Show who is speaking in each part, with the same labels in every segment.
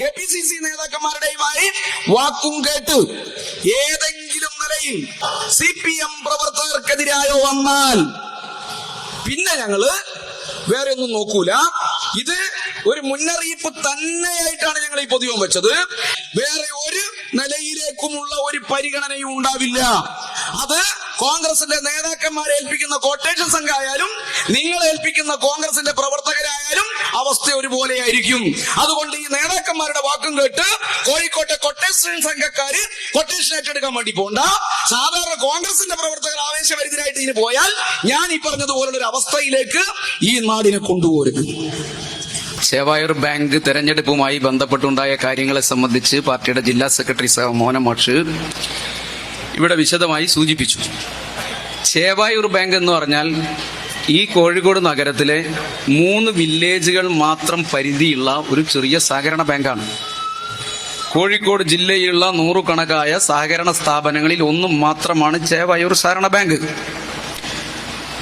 Speaker 1: K P C C നേതാക്കന്മാരുടെയുമായി വാക്കും കേട്ട് ഏതെങ്കിലും നിലയിൽ സി പി എം പ്രവർത്തകർക്കെതിരായോ വന്നാൽ പിന്നെ ഞങ്ങൾ വേറെ ഒന്നും നോക്കൂല. ഇത് ഒരു മുന്നറിയിപ്പ് തന്നെയായിട്ടാണ് ഞങ്ങൾ ഈ പൊതുവം വെച്ചത്. വേറെ ഒരു നിലയിലേക്കുമുള്ള ഒരു പരിഗണനയും ഉണ്ടാവില്ല. അത് കോൺഗ്രസിന്റെ നേതാക്കന്മാരെ ഏൽപ്പിക്കുന്ന കോട്ടേഷൻ സംഘമായാലും നിങ്ങൾ ഏൽപ്പിക്കുന്ന കോൺഗ്രസിന്റെ പ്രവർത്തകരായാലും അവസ്ഥ ഒരുപോലെയായിരിക്കും. അതുകൊണ്ട് ഈ നേതാക്കന്മാരുടെ വാക്കും കേട്ട് കോഴിക്കോട്ടെ കൊട്ടേഷൻ സംഘക്കാര് കൊട്ടേഷൻ ഏറ്റെടുക്കാൻ വേണ്ടി പോണ്ട. സാധാരണ കോൺഗ്രസിന്റെ പ്രവർത്തകർ ആവേശഭരിതരായിട്ട് ഇനി പോയാൽ ഞാൻ ഈ പറഞ്ഞതുപോലുള്ള ഒരു അവസ്ഥയിലേക്ക് ഈ നാടിനെ കൊണ്ടുപോരുത്.
Speaker 2: ചേവായൂർ ബാങ്ക് തെരഞ്ഞെടുപ്പുമായി ബന്ധപ്പെട്ടുണ്ടായ കാര്യങ്ങളെ സംബന്ധിച്ച് പാർട്ടിയുടെ ജില്ലാ സെക്രട്ടറി സഹ മോഹന മാഷ് ഇവിടെ വിശദമായി സൂചിപ്പിച്ചു. ചേവായൂർ ബാങ്ക് എന്ന് പറഞ്ഞാൽ ഈ കോഴിക്കോട് നഗരത്തിലെ മൂന്ന് വില്ലേജുകൾ മാത്രം പരിധിയുള്ള ഒരു ചെറിയ സഹകരണ ബാങ്കാണ്. കോഴിക്കോട് ജില്ലയിലുള്ള നൂറുകണക്കായ സഹകരണ സ്ഥാപനങ്ങളിൽ ഒന്നും മാത്രമാണ് ചേവായൂർ സഹകരണ ബാങ്ക്.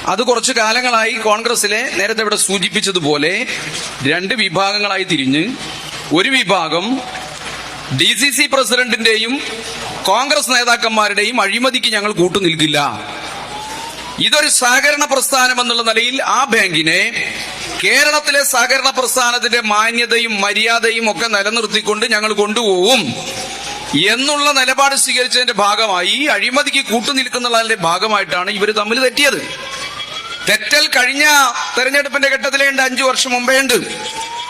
Speaker 2: അത് കുറച്ചു കാലങ്ങളായി കോൺഗ്രസിലെ നേരത്തെ ഇവിടെ സൂചിപ്പിച്ചതുപോലെ രണ്ട് വിഭാഗങ്ങളായി തിരിഞ്ഞ് ഒരു വിഭാഗം ഡി സി സി പ്രസിഡന്റിന്റെയും കോൺഗ്രസ് നേതാക്കന്മാരുടെയും അഴിമതിക്ക് ഞങ്ങൾ കൂട്ടുനിൽക്കില്ല. ഇതൊരു സഹകരണ പ്രസ്ഥാനം എന്നുള്ള നിലയിൽ ആ ബാങ്കിനെ കേരളത്തിലെ സഹകരണ പ്രസ്ഥാനത്തിന്റെ മാന്യതയും മര്യാദയും ഒക്കെ നിലനിർത്തിക്കൊണ്ട് ഞങ്ങൾ കൊണ്ടുപോകും എന്നുള്ള നിലപാട് സ്വീകരിച്ചതിന്റെ ഭാഗമായി അഴിമതിക്ക് കൂട്ടുനിൽക്കുന്നതിന്റെ ഭാഗമായിട്ടാണ് ഇവർ തമ്മിൽ തെറ്റിയത്. തെറ്റൽ കഴിഞ്ഞ തെരഞ്ഞെടുപ്പിന്റെ ഘട്ടത്തിലേണ്ട് അഞ്ചു വർഷം മുമ്പേ ഉണ്ട്.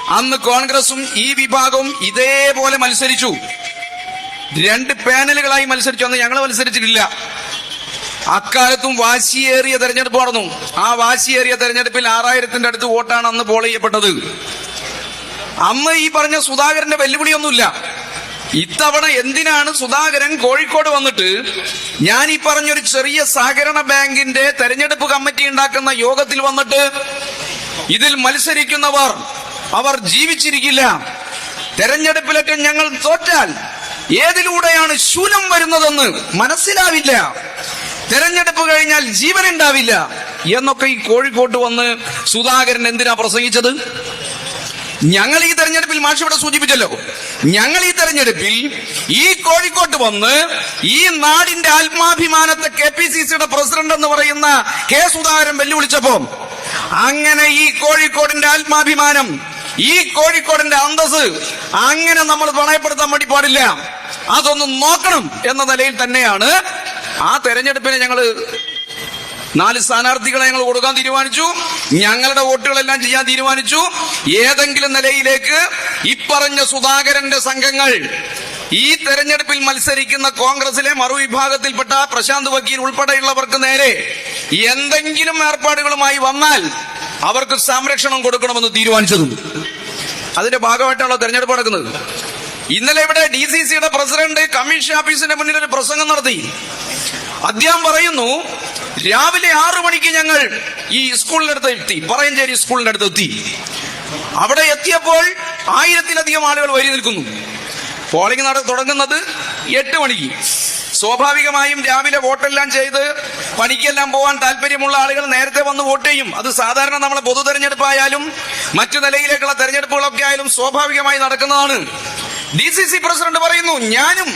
Speaker 2: അന്ന് കോൺഗ്രസും ഈ വിഭാഗവും ഇതേപോലെ മത്സരിച്ചു. രണ്ട് പാനലുകളായി മത്സരിച്ചു അന്ന് ഞങ്ങൾ മത്സരിച്ചിട്ടില്ല. അക്കാലത്തും വാശിയേറിയ തെരഞ്ഞെടുപ്പ് നടന്നു. ആ വാശിയേറിയ തെരഞ്ഞെടുപ്പിൽ ആറായിരത്തിന്റെ അടുത്ത് വോട്ടാണ് അന്ന് പോൾ ചെയ്യപ്പെട്ടത്. അന്ന് ഈ പറഞ്ഞ സുധാകരന്റെ വെല്ലുവിളിയൊന്നുമില്ല. ഇത്തവണ എന്തിനാണ് സുധാകരൻ കോഴിക്കോട് വന്നിട്ട് ഞാൻ ഈ പറഞ്ഞൊരു ചെറിയ സഹകരണ ബാങ്കിന്റെ തെരഞ്ഞെടുപ്പ് കമ്മിറ്റി ഉണ്ടാക്കുന്ന യോഗത്തിൽ വന്നിട്ട് ഇതിൽ മത്സരിക്കുന്നവർ അവർ ജീവിച്ചിരിക്കില്ല. തെരഞ്ഞെടുപ്പിലൊക്കെ ഞങ്ങൾ തോറ്റാൽ ഏതിലൂടെയാണ് ശൂലം വരുന്നതെന്ന് മനസ്സിലാവില്ല. തെരഞ്ഞെടുപ്പ് കഴിഞ്ഞാൽ ജീവൻ ഉണ്ടാവില്ല എന്നൊക്കെ ഈ കോഴിക്കോട്ട് വന്ന് സുധാകരൻ എന്തിനാ പ്രസംഗിച്ചത്? ഞങ്ങൾ ഈ തെരഞ്ഞെടുപ്പിൽ മാഷ് ഇവിടെ സൂചിപ്പിച്ചല്ലോ. ഞങ്ങൾ ഈ തെരഞ്ഞെടുപ്പിൽ ഈ കോഴിക്കോട്ട് വന്ന് ഈ നാടിന്റെ ആത്മാഭിമാനത്തെ കെ പി സി സിയുടെ പ്രസിഡന്റ് എന്ന് പറയുന്ന കെ സുധാകരൻ വെല്ലുവിളിച്ചപ്പോ അങ്ങനെ ഈ കോഴിക്കോടിന്റെ ആത്മാഭിമാനം ഈ കോഴിക്കോടിന്റെ അന്തസ് അങ്ങനെ നമ്മൾ പണയപ്പെടുത്താൻ വേണ്ടി പാടില്ല. അതൊന്നും നോക്കണം എന്ന നിലയിൽ തന്നെയാണ് ആ തെരഞ്ഞെടുപ്പിനെ ഞങ്ങൾ നാല് സ്ഥാനാർത്ഥികളെ ഞങ്ങൾ കൊടുക്കാൻ തീരുമാനിച്ചു. ഞങ്ങളുടെ വോട്ടുകളെല്ലാം ചെയ്യാൻ തീരുമാനിച്ചു. ഏതെങ്കിലും നിലയിലേക്ക് ഇപ്പറഞ്ഞ സുധാകരന്റെ സംഘങ്ങൾ ഈ തെരഞ്ഞെടുപ്പിൽ മത്സരിക്കുന്ന കോൺഗ്രസിലെ മറുവിഭാഗത്തിൽപ്പെട്ട പ്രശാന്ത് വക്കീൽ ഉൾപ്പെടെയുള്ളവർക്ക് നേരെ എന്തെങ്കിലും ഏർപ്പാടുകളുമായി വന്നാൽ അവർക്ക് സംരക്ഷണം കൊടുക്കണമെന്ന് തീരുമാനിച്ചതും. അതിന്റെ ഭാഗമായിട്ടാണല്ലോ തെരഞ്ഞെടുപ്പ് നടക്കുന്നത്. ഇന്നലെ ഇവിടെ ഡി സി സിയുടെ പ്രസിഡന്റ് കമ്മീഷൻ ഓഫീസിന്റെ മുന്നിൽ ഒരു പ്രസംഗം നടത്തി. അദ്ദേഹം പറയുന്നു രാവിലെ ആറു മണിക്ക് ഞങ്ങൾ ഈ സ്കൂളിന്റെ അടുത്ത് എത്തി പറയഞ്ചേരി സ്കൂളിന്റെ അടുത്ത് എത്തി. അവിടെ എത്തിയപ്പോൾ ആയിരത്തിലധികം ആളുകൾ വരി നിൽക്കുന്നു. പോളിംഗ് നട തുടങ്ങുന്നത് എട്ട് മണിക്ക്. സ്വാഭാവികമായും രാവിലെ വോട്ടെല്ലാം ചെയ്ത് പണിക്കെല്ലാം പോകാൻ താല്പര്യമുള്ള ആളുകൾ നേരത്തെ വന്ന് വോട്ട് ചെയ്യും. അത് സാധാരണ നമ്മളെ പൊതു തെരഞ്ഞെടുപ്പായാലും മറ്റു നിലയിലേക്കുള്ള തെരഞ്ഞെടുപ്പുകളൊക്കെ ആയാലും സ്വാഭാവികമായി നടക്കുന്നതാണ്. ഡി സി സി പ്രസിഡന്റ് പറയുന്നു ഞാനും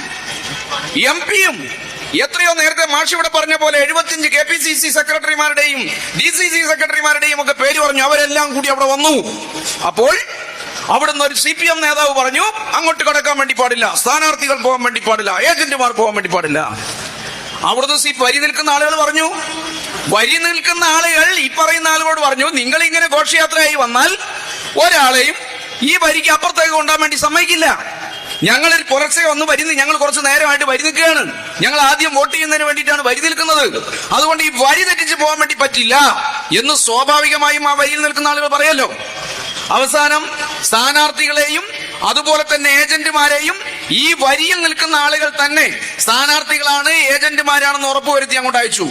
Speaker 2: എം പിയും എത്രയോ നേരത്തെ മാഷ് ഇവിടെ പറഞ്ഞ പോലെ എഴുപത്തിയഞ്ച് കെ പി സി സി സെക്രട്ടറിമാരുടെയും ഡി സി സി സെക്രട്ടറിമാരുടെയും ഒക്കെ പേര് പറഞ്ഞു. അവരെല്ലാം കൂടി അവിടെ വന്നു. അപ്പോൾ അവിടുന്ന് ഒരു സി പി എം നേതാവ് പറഞ്ഞു അങ്ങോട്ട് കടക്കാൻ വേണ്ടി പാടില്ല. സ്ഥാനാർത്ഥികൾ പോകാൻ വേണ്ടി പാടില്ല. ഏജന്റുമാർ പോകാൻ വേണ്ടി പാടില്ല. അവിടുന്ന് സി വരി നിൽക്കുന്ന ആളുകൾ പറഞ്ഞു. വരി നിൽക്കുന്ന ആളുകൾ ഈ പറയുന്ന ആളുകളോട് പറഞ്ഞു നിങ്ങൾ ഇങ്ങനെ ഘോഷയാത്രയായി വന്നാൽ ഒരാളെയും ഈ വരിക്ക് അപ്പുറത്തേക്ക് കൊണ്ടാൻ വേണ്ടി സമ്മതിക്കില്ല. ഞങ്ങൾ പുലർച്ചെ വന്ന് വരുന്നു ഞങ്ങൾ കുറച്ച് നേരമായിട്ട് വരി നിൽക്കുകയാണ്. ഞങ്ങൾ ആദ്യം വോട്ട് ചെയ്യുന്നതിന് വേണ്ടിയിട്ടാണ് വരി നിൽക്കുന്നത്. അതുകൊണ്ട് ഈ വരി തെറ്റിച്ച് പോകാൻ വേണ്ടി പറ്റില്ല എന്ന് സ്വാഭാവികമായും ആ വരിയിൽ നിൽക്കുന്ന ആളുകൾ പറയല്ലോ. അവസാനം സ്ഥാനാർത്ഥികളെയും അതുപോലെ തന്നെ ഏജന്റുമാരെയും ഈ വരിയിൽ നിൽക്കുന്ന ആളുകൾ തന്നെ സ്ഥാനാർത്ഥികളാണ് ഏജന്റുമാരാണെന്ന് ഉറപ്പുവരുത്തി അങ്ങോട്ട് അയച്ചു.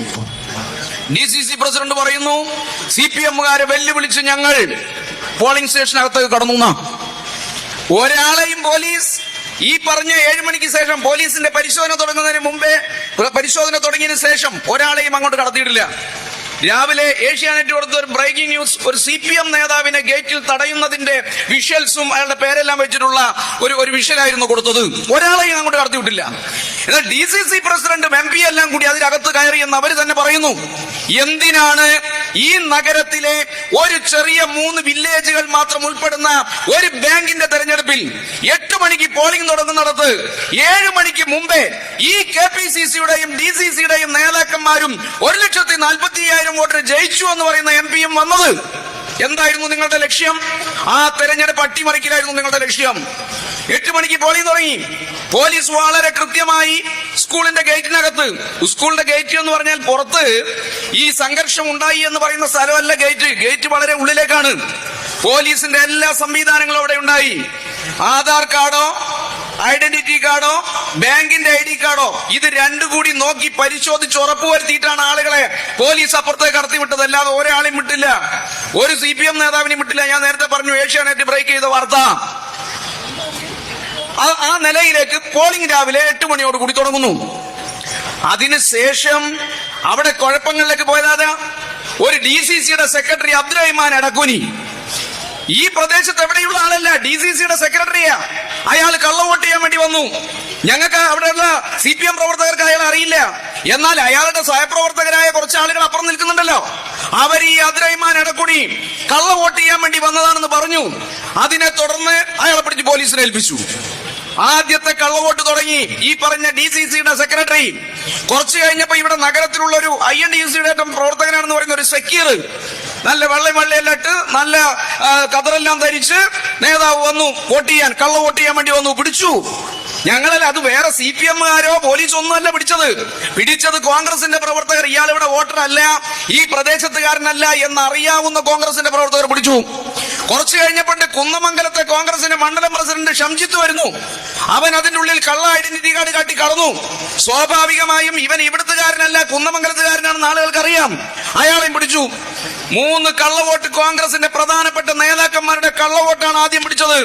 Speaker 2: ഡി സി സി പ്രസിഡന്റ് പറയുന്നു സി പി എമ്മുകാരെ വെല്ലുവിളിച്ച് ഞങ്ങൾ പോളിംഗ് സ്റ്റേഷനകത്തേക്ക് കടന്നു. ഒരാളെയും പോലീസ് ഈ പറഞ്ഞ ഏഴ് മണിക്ക് ശേഷം പോലീസിന്റെ പരിശോധന തുടങ്ങുന്നതിന് മുമ്പേ പ്ര- പരിശോധന തുടങ്ങിയതിനു ശേഷം ഒരാളെയും അങ്ങോട്ട് കടത്തിയിട്ടില്ല.
Speaker 1: രാവിലെ ഏഷ്യാനെറ്റ് കൊടുത്ത ഒരു ബ്രേക്കിംഗ് ന്യൂസ് ഒരു സി പി എം നേതാവിനെ ഗേറ്റിൽ തടയുന്നതിന്റെ വിഷ്വൽസും അയാളുടെ പേരെല്ലാം വെച്ചിട്ടുള്ള ഒരു ഒരു വിഷ്വലായിരുന്നു കൊടുത്തത്. ഒരാളെയും അങ്ങോട്ട് കടത്തിവിട്ടില്ല എന്നാൽ ഡി സി സി പ്രസിഡന്റും എം പി എല്ലാം കൂടി അതിനകത്ത് കയറി എന്ന് അവർ തന്നെ പറയുന്നു. എന്തിനാണ് ഈ നഗരത്തിലെ ഒരു ചെറിയ മൂന്ന് വില്ലേജുകൾ മാത്രം ഉൾപ്പെടുന്ന ഒരു ബാങ്കിന്റെ തെരഞ്ഞെടുപ്പിൽ എട്ട് മണിക്ക് പോളിംഗ് തുടങ്ങുന്നിടത്ത് ഏഴ് മണിക്ക് മുമ്പേ ഈ കെ പി സി സിയുടെയും ഡി സി സിയുടെയും നേതാക്കന്മാരും ഒരു ലക്ഷത്തി നാൽപ്പത്തി അയ്യായിരം വോട്ടിന് ജയിച്ചു എന്ന് പറയുന്ന എം പിയും വന്നത്. എന്തായിരുന്നു നിങ്ങളുടെ ലക്ഷ്യം? ആ തെരഞ്ഞെടുപ്പ് അട്ടിമറിക്കലായിരുന്നു നിങ്ങളുടെ ലക്ഷ്യം. എട്ട് മണിക്ക് പോളിംഗ് തുടങ്ങി. പോലീസ് വളരെ കൃത്യമായി സ്കൂളിന്റെ ഗേറ്റിനകത്ത് സ്കൂളിന്റെ ഗേറ്റ് എന്ന് പറഞ്ഞാൽ പുറത്ത് ഈ സംഘർഷം ഉണ്ടായി എന്ന് പറയുന്ന സ്ഥലമല്ല ഗേറ്റ്. ഗേറ്റ് വളരെ ഉള്ളിലേക്കാണ്. പോലീസിന്റെ എല്ലാ സംവിധാനങ്ങളും അവിടെ ഉണ്ടായി. ആധാർ കാർഡോ ഐഡന്റിറ്റി കാർഡോ ബാങ്കിന്റെ ഐ ഡി കാർഡോ? ഇത് രണ്ടു കൂടി നോക്കി പരിശോധിച്ച് ഉറപ്പുവരുത്തിയിട്ടാണ് ആളുകളെ പോലീസ് അപ്പുറത്തേക്ക് കടത്തി വിട്ടത് അല്ലാതെ ഒരാളെയും വിട്ടില്ല. ഒരു സി പി എം നേതാവിനെയും വിട്ടില്ല. ഞാൻ നേരത്തെ പറഞ്ഞു ഏഷ്യാനെറ്റ് ബ്രേക്ക് ചെയ്ത വാർത്ത. ആ നിലയിലേക്ക് പോളിംഗ് രാവിലെ എട്ട് മണിയോട് കൂടി തുടങ്ങുന്നു. അതിനുശേഷം അവിടെ കുഴപ്പങ്ങളിലേക്ക് പോയതാ ഒരു ഡി സി സിയുടെ സെക്രട്ടറി അബ്ദുറഹിമാൻ അടക്കുനി ഈ പ്രദേശത്ത് എവിടെയുള്ള ആളല്ല? ഡി സി സിയുടെ സെക്രട്ടറിയാ. അയാൾ കള്ളവോട്ട് ചെയ്യാൻ വേണ്ടി വന്നു. ഞങ്ങൾക്ക് അവിടെയുള്ള സി പി എം പ്രവർത്തകർക്ക് അയാൾ അറിയില്ല. എന്നാൽ അയാളുടെ സഹപ്രവർത്തകരായ കുറച്ച് ആളുകൾ അപ്പുറം നിൽക്കുന്നുണ്ടല്ലോ. അവർ ഈ അദ്രൈമാൻ ഇടക്കുടി കള്ളവോട്ട് ചെയ്യാൻ വേണ്ടി വന്നതാണെന്ന് പറഞ്ഞു. അതിനെ തുടർന്ന് അയാളെ പിടിച്ച് പോലീസിനെ ഏൽപ്പിച്ചു. ആദ്യത്തെ കള്ളവോട്ട് തുടങ്ങി ഈ പറഞ്ഞ ഡി സി സിയുടെ സെക്രട്ടറി. കുറച്ചു കഴിഞ്ഞപ്പോ ഇവിടെ നഗരത്തിലുള്ള ഒരു ഐ എൻ ഡി സിയുടെ പ്രവർത്തകനാണെന്ന് പറയുന്ന ഒരു സെക്യൂർ നല്ല വെള്ളം വെള്ളയെല്ലാം ഇട്ട് നല്ല കതറെല്ലാം ധരിച്ച് നേതാവ് വന്നു വോട്ട് ചെയ്യാൻ കള്ള വോട്ട് ചെയ്യാൻ വേണ്ടി വന്നു പിടിച്ചു. ഞങ്ങളല്ല അത് വേറെ സി പി എമ്മുകാരോ പോലീസ് ഒന്നുമല്ല പിടിച്ചത്. പിടിച്ചത് കോൺഗ്രസിന്റെ പ്രവർത്തകർ. ഇയാൾ ഇവിടെ വോട്ടർ അല്ല ഈ പ്രദേശത്തുകാരനല്ല എന്നറിയാവുന്ന കോൺഗ്രസിന്റെ പ്രവർത്തകർ പിടിച്ചു. കുറച്ചു കഴിഞ്ഞപ്പോണ്ട് കുന്നമംഗലത്തെ കോൺഗ്രസിന്റെ മണ്ഡലം പ്രസിഡന്റ് ഷംജിത്ത് വരുന്നു. അവൻ അതിന്റെ ഉള്ളിൽ കള്ള ഐഡന്റിറ്റി കാർഡ് കാട്ടി കടന്നു. സ്വാഭാവികമായും ഇവൻ ഇവിടുത്തുകാരനല്ല കുന്നമംഗലത്തുകാരനാണെന്ന് ആളുകൾക്ക് അറിയാം അയാളെയും പിടിച്ചു. മൂന്ന് കള്ളവോട്ട് കോൺഗ്രസിന്റെ പ്രധാനപ്പെട്ട നേതാക്കന്മാരുടെ കള്ളവോട്ടാണ് ആദ്യം പിടിച്ചത്.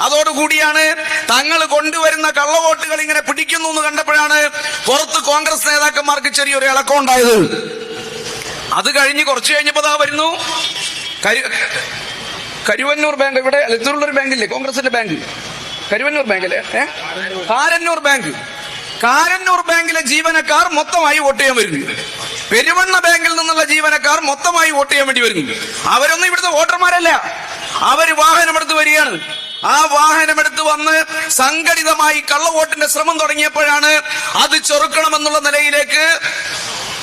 Speaker 1: അതോടുകൂടിയാണ് തങ്ങൾ കൊണ്ടുവരുന്ന കള്ളവോട്ടുകൾ ഇങ്ങനെ പിടിക്കുന്നു എന്ന് കണ്ടപ്പോഴാണ് പുറത്ത് കോൺഗ്രസ് നേതാക്കന്മാർക്ക് ചെറിയൊരു ഇളക്കം ഉണ്ടായത്. അത് കഴിഞ്ഞ് കുറച്ച് കഴിഞ്ഞപ്പോ വരുന്നു. കരുവന്നൂർ ബാങ്ക് ഇവിടെ ഒരു ബാങ്കില്ലേ കോൺഗ്രസിന്റെ ബാങ്ക് കരുവന്നൂർ ബാങ്കിലെ ഏ? കാരന്നൂർ ബാങ്ക്. കാരന്നൂർ ബാങ്കിലെ ജീവനക്കാർ മൊത്തമായി വോട്ട് ചെയ്യാൻ വരുന്നു പെരുവണ്ണ ബാങ്കിൽ നിന്നുള്ള ജീവനക്കാർ മൊത്തമായി വോട്ട് ചെയ്യാൻ വേണ്ടി വരുന്നു അവരൊന്നും ഇവിടുത്തെ വോട്ടർമാരല്ല. അവർ വാഹനമെടുത്ത് വരികയാണ്. ആ വാഹനമെടുത്ത് വന്ന് സംഘടിതമായി കള്ളവോട്ടിന്റെ ശ്രമം തുടങ്ങിയപ്പോഴാണ് അത് ചെറുക്കണമെന്നുള്ള നിലയിലേക്ക്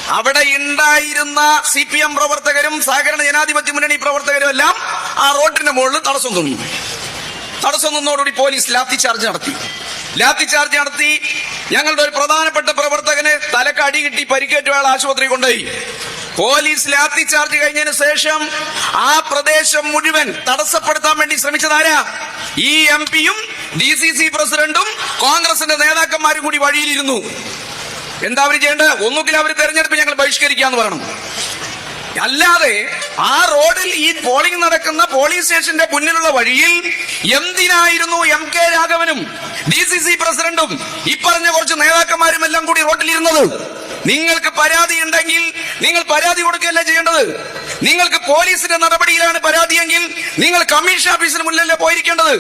Speaker 1: അവിടെ ഉണ്ടായിരുന്ന സി പി എം പ്രവർത്തകരും സഹകരണ ജനാധിപത്യ മുന്നണി പ്രവർത്തകരും എല്ലാം ആ റോഡിന്റെ മുകളിൽ തടസ്സം നിന്നു. തടസ്സം നിന്നോടുകൂടി പോലീസ് ലാത്തി ചാർജ് നടത്തി. ലാത്തി ചാർജ് നടത്തി. ഞങ്ങളുടെ ഒരു പ്രധാനപ്പെട്ട പ്രവർത്തകന് തലക്ക് അടി കിട്ടി പരിക്കേറ്റ അയാൾ ആശുപത്രി കൊണ്ടുപോയി. പോലീസ് ലാത്തി ചാർജ് കഴിഞ്ഞതിന് ശേഷം ആ പ്രദേശം മുഴുവൻ തടസ്സപ്പെടുത്താൻ വേണ്ടി ശ്രമിച്ചതാരാ ഈ എം പിയും ഡി സി സി പ്രസിഡന്റും കോൺഗ്രസിന്റെ നേതാക്കന്മാരും കൂടി വഴിയിലിരുന്നു. എന്താ അവർ ചെയ്യേണ്ടത്? ഒന്നുകിൽ അവർ തെരഞ്ഞെടുപ്പ് ഞങ്ങൾ ബഹിഷ്കരിക്കാന്ന് പറയണം. അല്ലാതെ ആ റോഡിൽ ഈ പോളിംഗ് നടക്കുന്ന പോളിംഗ് സ്റ്റേഷന്റെ മുന്നിലുള്ള വഴിയിൽ എന്തിനായിരുന്നു എം കെ രാഘവനും ഡി സി സി പ്രസിഡന്റും ഈ പറഞ്ഞ കുറച്ച് നേതാക്കന്മാരും എല്ലാം കൂടി റോഡിലിരുന്നത് നിങ്ങൾക്ക് പരാതി ഉണ്ടെങ്കിൽ നിങ്ങൾ പരാതി കൊടുക്കുകയല്ല ചെയ്യേണ്ടത്? നിങ്ങൾക്ക് പോലീസിന്റെ നടപടിയിലാണ് പരാതിയെങ്കിൽ നിങ്ങൾ കമ്മീഷൻ ഓഫീസിന് മുന്നിലല്ലേ പോയിരിക്കേണ്ടത്?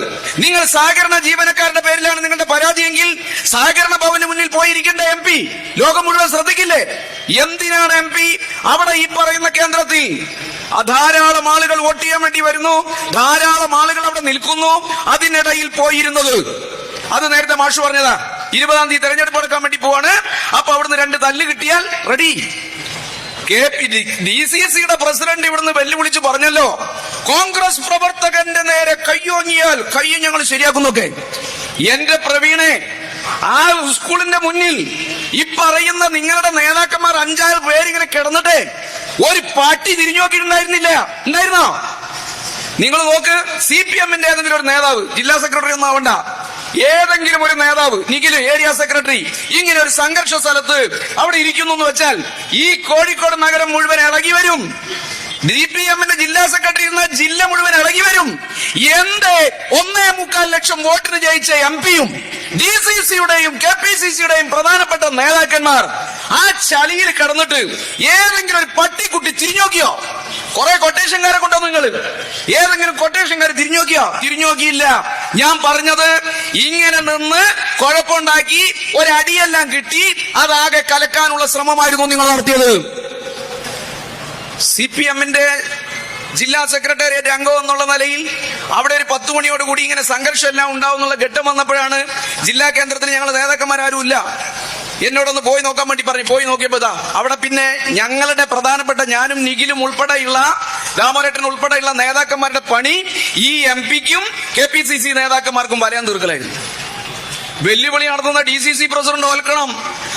Speaker 1: നിങ്ങൾ സഹകരണ ജീവനക്കാരുടെ പേരിലാണ് നിങ്ങളുടെ പരാതിയെങ്കിൽ സഹകരണ ഭവന് മുന്നിൽ പോയിരിക്കേണ്ട എം പി ലോകം മുഴുവൻ ശ്രദ്ധിക്കില്ലേ? എന്തിനാണ് എം പി? അവിടെ ഈ പറയുന്ന കേന്ദ്രത്തിൽ ധാരാളം ആളുകൾ വോട്ട് ചെയ്യാൻ വേണ്ടി വരുന്നു ധാരാളം ആളുകൾ അവിടെ നിൽക്കുന്നു അതിനിടയിൽ പോയിരുന്നത്. അത് നേരത്തെ മാഷു പറഞ്ഞതാ ഇരുപതാം തീയതി തെരഞ്ഞെടുപ്പ് എടുക്കാൻ വേണ്ടി പോവാണ്. അപ്പൊ അവിടുന്ന് രണ്ട് തല്ല് കിട്ടിയാൽ ready K P D C സിയുടെ പ്രസിഡന്റ് ഇവിടുന്ന് വെല്ലുവിളിച്ച് പറഞ്ഞല്ലോ. കോൺഗ്രസ് പ്രവർത്തകന്റെ നേരെ കയ്യോങ്ങിയാൽ കൈ ഞങ്ങൾ ശരിയാക്കുന്നൊക്കെ. എന്റെ പ്രവീണെ ആ സ്കൂളിന്റെ മുന്നിൽ ഈ പറയുന്ന നിങ്ങളുടെ നേതാക്കന്മാർ അഞ്ചാറ് പേരിങ്ങനെ കിടന്നിട്ട് ഒരു പാട്ടി തിരിഞ്ഞു നോക്കിയിട്ടുണ്ടായിരുന്നില്ല. ഉണ്ടായിരുന്നോ? നിങ്ങൾ നോക്ക് സി പി എമ്മിന്റെ ഏതെങ്കിലും ഒരു നേതാവ് ജില്ലാ സെക്രട്ടറി ഒന്നും ആവണ്ട. ഏതെങ്കിലും ഒരു നേതാവ് നിഖിൽ ഏരിയ സെക്രട്ടറി ഇങ്ങനെ ഒരു സംഘർഷ സ്ഥലത്ത് അവിടെ ഇരിക്കുന്നു എന്ന് വെച്ചാൽ ഈ കോഴിക്കോട് നഗരം മുഴുവൻ ഇളകി വരും. ഡി ജില്ലാ സെക്രട്ടറി എന്ന ജില്ല മുഴുവൻ ഇളകി വരും. എന്റെ ഒന്നേ മുക്കാൽ ലക്ഷം വോട്ടിന് ജയിച്ച എം പിയും ഡി സി സിയുടെയും കെ പി സി സിയുടെയും പ്രധാനപ്പെട്ട നേതാക്കന്മാർ ആ ചളിയിൽ കിടന്നിട്ട് ഏതെങ്കിലും ഒരു പട്ടിക്കുട്ടി തിരിഞ്ഞോക്കിയോ? കുറെ കൊട്ടേഷൻകാരെ കൊണ്ടോ നിങ്ങൾ ഏതെങ്കിലും കൊട്ടേഷൻകാർ തിരിഞ്ഞോക്കിയോ? തിരിഞ്ഞോക്കിയില്ല. ഞാൻ പറഞ്ഞത് ഇങ്ങനെ നിന്ന് കുഴപ്പമുണ്ടാക്കി ഒരടിയെല്ലാം കിട്ടി അതാകെ കലക്കാനുള്ള ശ്രമമായിരുന്നു നിങ്ങൾ നടത്തിയത്. സി പി എമ്മിന്റെ ജില്ലാ സെക്രട്ടേറിയറ്റ് അംഗം എന്നുള്ള നിലയിൽ അവിടെ ഒരു പത്ത് മണിയോട് കൂടി ഇങ്ങനെ സംഘർഷം എല്ലാം ഉണ്ടാവും എന്നുള്ള ഘട്ടം വന്നപ്പോഴാണ് ജില്ലാ കേന്ദ്രത്തിൽ ഞങ്ങൾ നേതാക്കന്മാരാരും ഇല്ല. എന്നോടൊന്ന് പോയി നോക്കാൻ വേണ്ടി പറഞ്ഞു. പോയി നോക്കിയപ്പോ അവിടെ പിന്നെ ഞങ്ങളുടെ പ്രധാനപ്പെട്ട ഞാനും നിഖിലും ഉൾപ്പെടെയുള്ള രാമരേട്ടൻ ഉൾപ്പെടെയുള്ള നേതാക്കന്മാരുടെ പണി ഈ എം പിക്കും കെ പി സി സി നേതാക്കന്മാർക്കും വലയാൻ തീർക്കലായിരുന്നു. വെല്ലുവിളി നടത്തുന്ന ഡി സി സി പ്രസിഡന്റ് ഓൽക്കണം.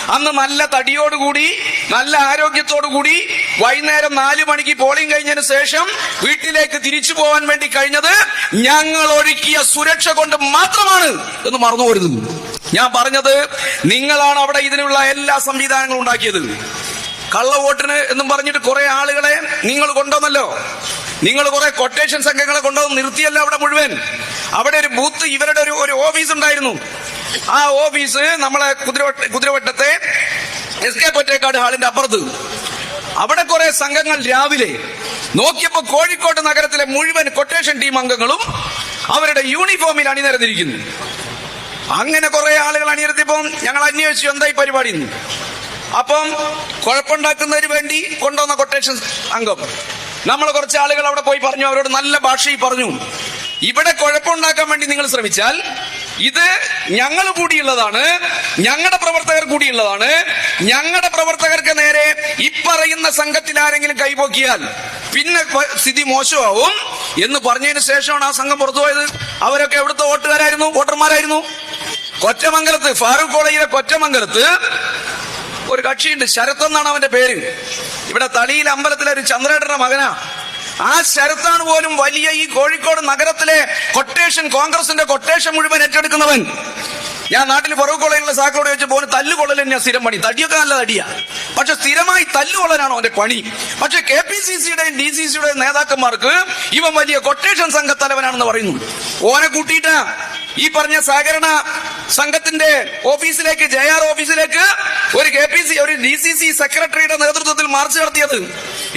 Speaker 1: അന്ന് നല്ല തടിയോടുകൂടി നല്ല ആരോഗ്യത്തോടുകൂടി വൈകുന്നേരം നാലു മണിക്ക് പോളിംഗ് കഴിഞ്ഞതിന് ശേഷം വീട്ടിലേക്ക് തിരിച്ചു പോകാൻ വേണ്ടി കഴിഞ്ഞത് ഞങ്ങൾ ഒരുക്കിയ സുരക്ഷ കൊണ്ട് മാത്രമാണ് എന്ന് മറന്നു ഞാൻ പറഞ്ഞത് നിങ്ങളാണ് അവിടെ ഇതിനുള്ള എല്ലാ സംവിധാനങ്ങളും ഉണ്ടാക്കിയത്. കള്ളവോട്ടിന് എന്നും പറഞ്ഞിട്ട് കുറെ ആളുകളെ നിങ്ങൾ കൊണ്ടുവന്നല്ലോ. നിങ്ങൾ കുറെ കൊട്ടേഷൻ സംഘങ്ങളെ കൊണ്ടുവന്ന് നിർത്തിയല്ലോ അവിടെ മുഴുവൻ. അവിടെ ഒരു ബൂത്ത് ഇവരുടെ ഒരു ഒരു ഓഫീസ് ഉണ്ടായിരുന്നു. ആ ഓഫീസ് നമ്മളെ കുതിരവട്ട കുതിരവട്ടത്തെ എസ് കെ പൊറ്റേക്കാട് ഹാളിന്റെ അപ്പുറത്ത്. അവിടെ കുറെ സംഘങ്ങൾ രാവിലെ നോക്കിയപ്പോ കോഴിക്കോട് നഗരത്തിലെ മുഴുവൻ കൊട്ടേഷൻ ടീം അംഗങ്ങളും അവരുടെ യൂണിഫോമിൽ അണിനിരന്നിരിക്കുന്നു. അങ്ങനെ കുറെ ആളുകൾ അണിനിരത്തിയപ്പോൾ ഞങ്ങൾ അന്വേഷിച്ചു എന്തായി പരിപാടി അപ്പം കുഴപ്പമുണ്ടാക്കുന്നതിന് വേണ്ടി കൊണ്ടുവന്ന കൊട്ടേഷൻ അംഗം. നമ്മൾ കുറച്ച് ആളുകൾ അവിടെ പോയി പറഞ്ഞു അവരോട് നല്ല ഭാഷയിൽ പറഞ്ഞു. ഇവിടെ കുഴപ്പമുണ്ടാക്കാൻ വേണ്ടി നിങ്ങൾ ശ്രമിച്ചാൽ ഇത് ഞങ്ങൾ കൂടിയുള്ളതാണ് ഞങ്ങളുടെ പ്രവർത്തകർ കൂടിയുള്ളതാണ് ഞങ്ങളുടെ പ്രവർത്തകർക്ക് നേരെ ഇപ്പറയുന്ന സംഘത്തിൽ ആരെങ്കിലും കൈപോക്കിയാൽ പിന്നെ സ്ഥിതി മോശമാവും എന്ന് പറഞ്ഞതിന് ശേഷമാണ് ആ സംഘം പുറത്തുപോയത് അവരൊക്കെ എവിടുത്തെ വോട്ടുകാരായിരുന്നു? വോട്ടർമാരായിരുന്നു? കൊറ്റമംഗലത്ത് ഫാറൂഖ് കോളേജിലെ കൊറ്റമംഗലത്ത് ഒരു കക്ഷിയുണ്ട്. ശരത് എന്നാണ് അവന്റെ പേര്. ഇവിടെ തളിയിൽ അമ്പലത്തിലെ ഒരു ചന്ദ്രേട്ടന്റെ മകനാ. ആ ശരത്താണ് പോലും വലിയ ഈ കോഴിക്കോട് നഗരത്തിലെ കൊട്ടേഷൻ കോൺഗ്രസിന്റെ കൊട്ടേഷൻ മുഴുവൻ ഏറ്റെടുക്കുന്നവൻ. ഞാൻ നാട്ടിൽ പുറകു കൊള്ളയിലുള്ള സാക്കളോട് ചോദിച്ചു പോലും തല്ലുകൊള്ളൽ തന്നെയാ സ്ഥിരം പണി. തടിയൊക്കെ നല്ല തടിയാ. പക്ഷെ സ്ഥിരമായി തല്ലുകൊള്ളലാണോ അവന്റെ പണി? പക്ഷെ കെ പി സി സിയുടെയും ഡി സി സിയുടെയും നേതാക്കന്മാർക്ക് ഇവൻ വലിയ കൊട്ടേഷൻ സംഘത്തലവനാണെന്ന് പറയുന്നു. ഓനെ കൂട്ടിയിട്ട് ഈ പറഞ്ഞ സഹകരണ സംഘത്തിന്റെ ഓഫീസിലേക്ക് ജെ ആർ ഓഫീസിലേക്ക് ഒരു കെ പി സി ഒരു ഡി സി സി സെക്രട്ടറിയുടെ നേതൃത്വത്തിൽ മാർച്ച് നടത്തിയത്.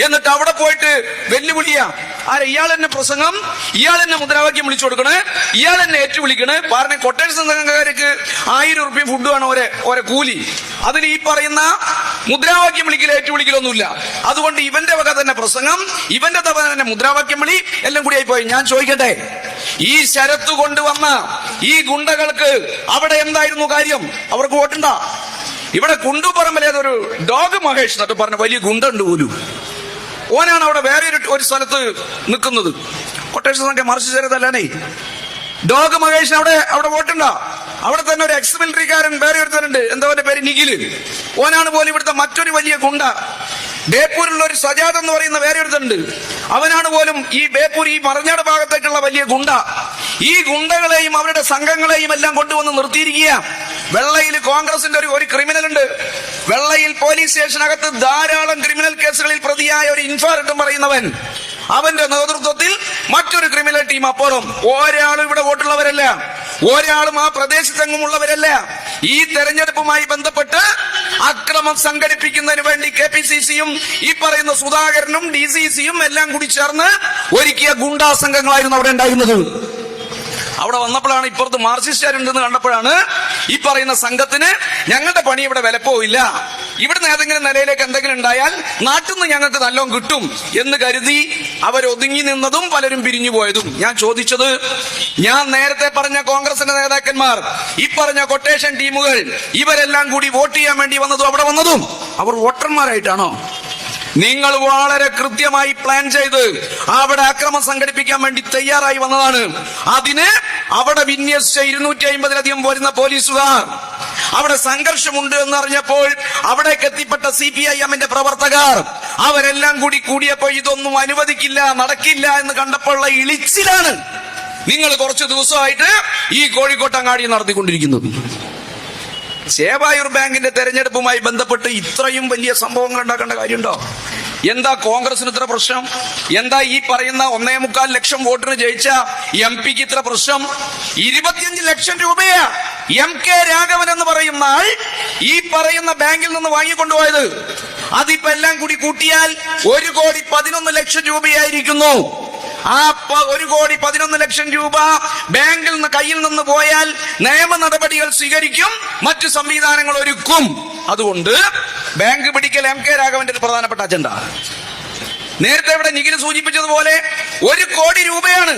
Speaker 1: എന്നിട്ട് അവിടെ പോയിട്ട് വെല്ലുവിളിയാ. ആരെ ഇയാൾ എന്നെ പ്രസംഗം ഇയാൾ എന്നെ മുദ്രാവാക്യം വിളിച്ചു കൊടുക്കണേ ഇയാൾ എന്നെ ഏറ്റുവിളിക്കണ്. പറഞ്ഞ കൊട്ടേഷൻ സംഘക്കാർക്ക് ആയിരം റുപ്യ ഫുഡ് വേണം ഒരേ ഒരേ കൂലി. അതിൽ ഈ പറയുന്ന മുദ്രാവാക്യം ഏറ്റു വിളിക്കലൊന്നുമില്ല അതുകൊണ്ട് ഇവന്റെ വക തന്നെ പ്രസംഗം ഇവന്റെ തവ തന്നെ മുദ്രാവാക്യം വിളി എല്ലാം കൂടി ആയിപ്പോയി. ഞാൻ ചോദിക്കട്ടെ ഈ ശരത്ത് കൊണ്ടുവന്ന ഈ ഗുണ്ടകൾക്ക് അവിടെ എന്തായിരുന്നു കാര്യം? അവർക്ക് വോട്ടുണ്ടാ? ഇവിടെ കുണ്ടുപറമ്പിലേതൊരു ഡോഗ് മഹേഷ് എന്നിട്ട് പറഞ്ഞ വലിയ ഗുണ്ടുണ്ട് പോലും. ഓനാണ് അവിടെ വേറെ ഒരു ഒരു സ്ഥലത്ത് നിൽക്കുന്നത്. കൊട്ടേഷൻ സംഘം മറിച്ച് ചേരത്തല്ലേ ഡോഗ് മഹേഷ് അവിടെ അവിടെ വോട്ടുണ്ട. അവിടെ തന്നെ ഒരു എക്സ് മിലിറ്ററിക്കാരൻ വേറെ ഒരുത്തനുണ്ട്. എന്താ അവന്റെ പേര്? നിഖിൽ. ഓനാണ് പോലും ഇവിടുത്തെ മറ്റൊരു വലിയ ഗുണ്ട. ബേപ്പൂരിലുള്ള ഒരു സജാദ് എന്ന് പറയുന്ന വേറെ ഒരുത്തനുണ്ട്. അവനാണ് പോലും ഈ ബേപ്പൂർ ഈ മറഞ്ഞാട് ഭാഗത്തേക്കുള്ള വലിയ ഗുണ്ട. ഈ ഗുണ്ടകളെയും അവരുടെ സംഘങ്ങളെയും എല്ലാം കൊണ്ടുവന്ന് നിർത്തിയിരിക്കുക. വെള്ളയിൽ കോൺഗ്രസിന്റെ ഒരു ഒരു ക്രിമിനൽ ഉണ്ട് വെള്ളയിൽ പോലീസ് സ്റ്റേഷനകത്ത് ധാരാളം ക്രിമിനൽ കേസുകളിൽ പ്രതിയായ ഒരു ഇൻഫാർട്ടും പറയുന്നവൻ. അവന്റെ നേതൃത്വത്തിൽ മറ്റൊരു ക്രിമിനൽ ടീം അപ്പുറം ഒരാളും ഇവിടെ വോട്ടുള്ളവരല്ല. ഒരാളും ആ പ്രദേശത്തെങ്ങും ഉള്ളവരല്ല. ഈ തെരഞ്ഞെടുപ്പുമായി ബന്ധപ്പെട്ട് അക്രമം സംഘടിപ്പിക്കുന്നതിന് വേണ്ടി കെ പി സി സിയും ഈ പറയുന്ന സുധാകരനും ഡി സി സിയും എല്ലാം കൂടി ചേർന്ന് ഒരുക്കിയ ഗുണ്ടാ സംഘങ്ങളായിരുന്നു അവിടെ ഉണ്ടായിരുന്നത്. അവിടെ വന്നപ്പോഴാണ് ഇപ്പുറത്ത് മാർസിസ്റ്റുകാരുണ്ടെന്ന് കണ്ടപ്പോഴാണ് ഈ പറയുന്ന സംഘത്തിന് ഞങ്ങളുടെ പണി ഇവിടെ വിലപ്പോവില്ല ഇവിടുന്ന് ഏതെങ്കിലും നിലയിലേക്ക് എന്തെങ്കിലും ഉണ്ടായാൽ നാട്ടിൽ നിന്ന് ഞങ്ങൾക്ക് നല്ലോണം കിട്ടും എന്ന് കരുതി അവർ ഒതുങ്ങി നിന്നതും പലരും പിരിഞ്ഞു പോയതും. ഞാൻ ചോദിച്ചത് ഞാൻ നേരത്തെ പറഞ്ഞ കോൺഗ്രസിന്റെ നേതാക്കന്മാർ ഈ പറഞ്ഞ കൊട്ടേഷൻ ടീമുകൾ ഇവരെല്ലാം കൂടി വോട്ട് ചെയ്യാൻ വേണ്ടി വന്നതും അവിടെ വന്നതും? അവർ വോട്ടർമാരായിട്ടാണോ? നിങ്ങൾ വളരെ കൃത്യമായി പ്ലാൻ ചെയ്ത് അവിടെ അക്രമം സംഘടിപ്പിക്കാൻ വേണ്ടി തയ്യാറായി വന്നതാണ്. അതിന് അവിടെ വിന്യസിച്ച ഇരുന്നൂറ്റി അമ്പതിലധികം വരുന്ന പോലീസുകാർ. അവിടെ സംഘർഷമുണ്ട് എന്ന് അറിഞ്ഞപ്പോൾ അവിടേക്ക് എത്തിപ്പെട്ട സി പി ഐ എമ്മിന്റെ പ്രവർത്തകർ അവരെല്ലാം കൂടി കൂടിയപ്പോൾ ഇതൊന്നും അനുവദിക്കില്ല നടക്കില്ല എന്ന് കണ്ടപ്പോഴുള്ള ഇളിച്ചിലാണ് നിങ്ങൾ കുറച്ച് ദിവസമായിട്ട് ഈ കോഴിക്കോട്ടങ്ങാടി നടത്തിക്കൊണ്ടിരിക്കുന്നത്. ചേവായൂർ ബാങ്കിന്റെ തെരഞ്ഞെടുപ്പുമായി ബന്ധപ്പെട്ട് ഇത്രയും വലിയ സംഭവങ്ങൾ ഉണ്ടാക്കേണ്ട കാര്യമുണ്ടോ? എന്താ കോൺഗ്രസിന് ഇത്ര പ്രശ്നം? എന്താ ഈ പറയുന്ന ഒന്നേ മുക്കാൽ ലക്ഷം വോട്ടിന് ജയിച്ച എം പിക്ക് ഇത്ര പ്രശ്നം? ഇരുപത്തിയഞ്ച് ലക്ഷം രൂപയാ എം കെ രാഘവൻ എന്ന് പറയുന്ന ആൾ ഈ പറയുന്ന ബാങ്കിൽ നിന്ന് വാങ്ങിക്കൊണ്ടുപോയത്. അതിപ്പോ എല്ലാം കൂടി കൂട്ടിയാൽ ഒരു കോടി പതിനൊന്ന് ലക്ഷം രൂപയായിരിക്കുന്നു. ആ ഒരു കോടി പതിനൊന്ന് ലക്ഷം രൂപ ബാങ്കിൽ നിന്ന് കയ്യിൽ നിന്ന് പോയാൽ നിയമ നടപടികൾ സ്വീകരിക്കും മറ്റു സംവിധാനങ്ങൾ ഒരുക്കും. അതുകൊണ്ട് ബാങ്ക് പിടിക്കൽ എം കെ രാഘവന്റെ ഒരു പ്രധാനപ്പെട്ട അജണ്ട. നേരത്തെ ഇവിടെ നിഖിൽ സൂചിപ്പിച്ചതുപോലെ ഒരു കോടി രൂപയാണ്